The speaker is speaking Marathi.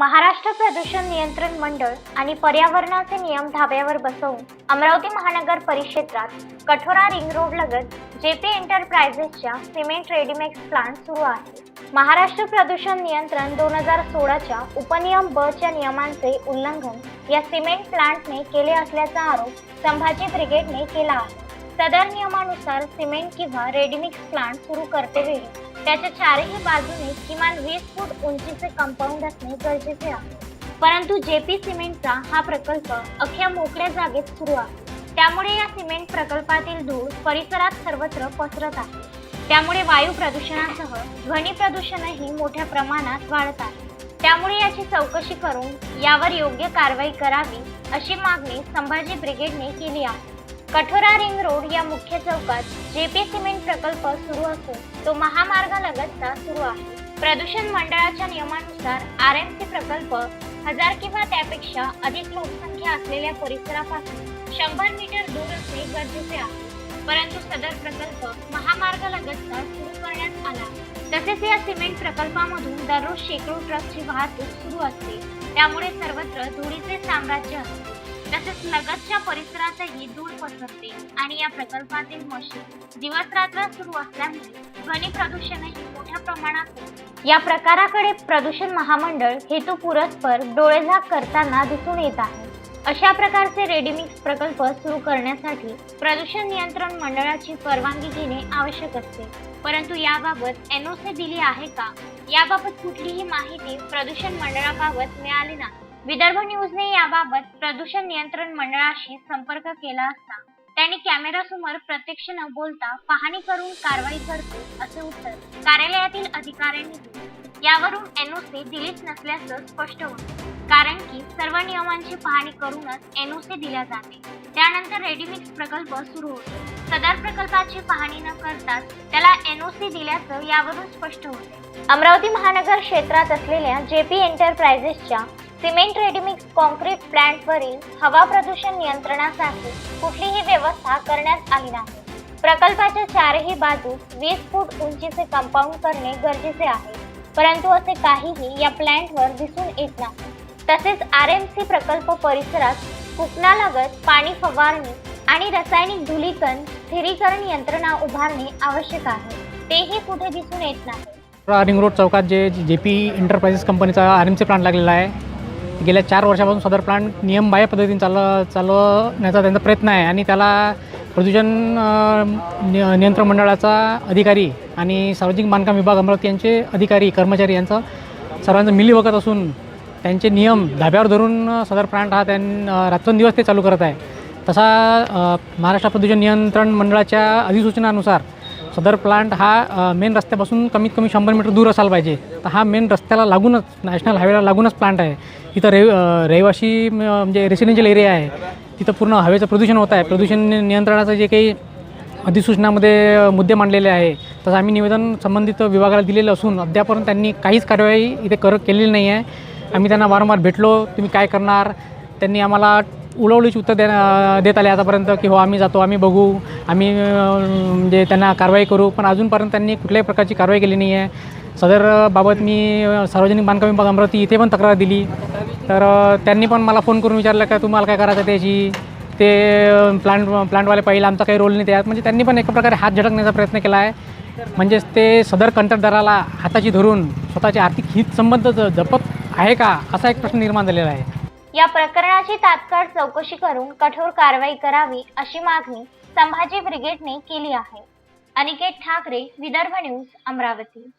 महाराष्ट्र प्रदूषण नियंत्रण मंडळ आणि पर्यावरणाचे नियम धाब्यावर बसवून अमरावती महानगर परिक्षेत्रात कठोरा रिंग रोड लगत जेपी एंटरप्राइजेसच्या सिमेंट रेडीमेक्स प्लांट सुरू आहे. महाराष्ट्र प्रदूषण नियंत्रण दोन हजार सोळाच्या उपनियम ब च्या नियमांचे उल्लंघन या सिमेंट प्लांटने केले असल्याचा आरोप संभाजी ब्रिगेडने केला आहे. सदर नियमानुसार सिमेंट किंवा रेडीमिक्स प्लांट सुरू करते वेळी त्याच्या चारही बाजूने किमान वीस फूट उंचीचे कंपाऊंड असणे गरजेचे आहे. परंतु जेपी सिमेंटचा हा प्रकल्प अख्ख्या मोकळ्या जागेत सुरू आहे. त्यामुळे या सिमेंट प्रकल्पातील धूळ परिसरात सर्वत्र पसरत आहे. त्यामुळे वायू प्रदूषणासह ध्वनी प्रदूषणही मोठ्या प्रमाणात वाढत आहे. त्यामुळे याची चौकशी करून यावर योग्य कारवाई करावी अशी मागणी संभाजी ब्रिगेडने केली आहे. कठोरा रिंग रोड या मुख्य चौकात जे पी सिमेंट प्रकल्प सुरू असून तो महामार्गालगतचा सुरू आहे. प्रदूषण मंडळाच्या नियमानुसार आर एम सी प्रकल्प हजार किंवा त्यापेक्षा अधिक लोकसंख्या असलेल्या परिसरापासून शंभर मीटर दूर असणे गरजेचे आहे. परंतु सदर प्रकल्प महामार्गालगतचा सुरू करण्यात आला. तसेच या सिमेंट प्रकल्पामधून दररोज शेकडो ट्रकची वाहतूक सुरू असते. त्यामुळे सर्वत्र धुळीचे साम्राज्य असते तसेच लगतच्या परिसरातही धूळ पसरते आणि या प्रकल्पातील मशीन दिवस रात्र सुरू असल्यामुळे ध्वनी प्रदूषणही मोठ्या प्रमाणात या प्रकाराकडे प्रदूषण महामंडळ हेतू पुरस्पर डोळेझाक करताना दिसून येत आहे. अशा प्रकारचे रेडीमिक्स प्रकल्प सुरू करण्यासाठी प्रदूषण नियंत्रण मंडळाची परवानगी घेणे आवश्यक असते. परंतु याबाबत एनओसी दिली आहे का? याबाबत कुठलीही माहिती प्रदूषण मंडळाबाबत मिळाली नाही. विदर्भ न्यूजने याबाबत प्रदूषण नियंत्रण मंडळाशी संपर्क केला असता त्यांनी कॅमेरासमोर प्रत्यक्ष न बोलता पाहणी करून कारवाई करतो असे उत्तर कार्यालयातील अधिकाऱ्यांनी दिले. यावरून एनओसी दिलीच नसल्याचं स्पष्ट होते. कारण की सर्व नियमांची पाहणी करूनच एनओसी दिल्या जाते. त्यानंतर रेडीमिक्स प्रकल्प सुरू होतो. सदर प्रकल्पाची पाहणी न करताच त्याला एनओसी दिल्याचं यावरून स्पष्ट होते. अमरावती महानगर क्षेत्रात असलेल्या जेपी एंटरप्राइजेसच्या सिमेंट रेडीमिक्स कॉन्क्रीट प्लांटवरील हवा प्रदूषण नियंत्रणासाठी कुठलीही व्यवस्था करण्यात आली नाही. प्रकल्पाच्या चारही बाजूस वीस फूट उंचीचे कंपाऊंड करणे गरजेचे आहे. परंतु असे काहीही या प्लांटवर दिसून येत नाही. तसेच आर एम सी प्रकल्प परिसरात कुकणालगत पाणी फवारणी आणि रासायनिक धुलीकण स्थिरीकरण यंत्रणा उभारणे आवश्यक आहे. तेही कुठे दिसून येत नाही. रिंग रोड चौकात जे जे पी इंटरप्राइजेस कंपनीचा आर एम सी प्लांट लागलेला आहे गेल्या चार वर्षापासून सदर प्लांट नियमबाह्य पद्धतीने चालव चालवण्याचा त्यांचा प्रयत्न आहे. आणि त्याला प्रदूषण नियंत्रण मंडळाचा अधिकारी आणि सार्वजनिक बांधकाम विभाग अमरावती यांचे अधिकारी कर्मचारी यांचं सर्वांचं मिलीवगत असून त्यांचे नियम धाब्यावर धरून सदर प्लांट हा त्यां रात्रंदिवस ते चालू करत आहे. तसा महाराष्ट्र प्रदूषण नियंत्रण मंडळाच्या अधिसूचनानुसार सदर प्लांट हा मेन रस्त्यापासून कमीत कमी शंभर मीटर दूर असायला पाहिजे. तर हा मेन रस्त्याला लागूनच नॅशनल हायवेला लागूनच प्लांट आहे. इथं रे रहिवाशी म्हणजे रेसिडेन्शियल एरिया आहे. तिथं पूर्ण हवेचं प्रदूषण होत आहे. प्रदूषण नियंत्रणाचं जे काही अधिसूचनामध्ये मुद्दे मांडलेले आहे तसं आम्ही निवेदन संबंधित विभागाला दिलेलं असून अद्यापर्यंत त्यांनी काहीच कार्यवाही इथे कर केलेली नाही आहे आम्ही त्यांना वारंवार भेटलो तुम्ही काय करणार? त्यांनी आम्हाला उलवलीची उत्तर देण्या देत आले आतापर्यंत की हो आम्ही जातो आम्ही बघू आम्ही म्हणजे त्यांना कारवाई करू. पण अजूनपर्यंत त्यांनी कुठल्याही प्रकारची कारवाई केली नाही आहे सदर बाबत मी सार्वजनिक बांधकाम विभाग अमरावती इथे पण तक्रार दिली. तर त्यांनी पण मला फोन करून विचारलं का तुम्हाला काय करायचं त्याची? ते प्लांट प्लांटवाले पाहिलं आमचा काही रोल नाही त्यात. म्हणजे त्यांनी पण एका प्रकारे हात झटकण्याचा प्रयत्न केला आहे. म्हणजेच ते सदर कंत्राटदाराला हाताची धरून स्वतःचे आर्थिक हितसंबंध संबंध जपत आहे का? असा एक प्रश्न निर्माण झालेला आहे. या प्रकरणाची तात्काळ चौकशी करून कठोर कारवाई करावी अशी मागणी संभाजी ब्रिगेडने केली आहे. अनिकेत ठाकरे विदर्भ न्यूज अमरावती.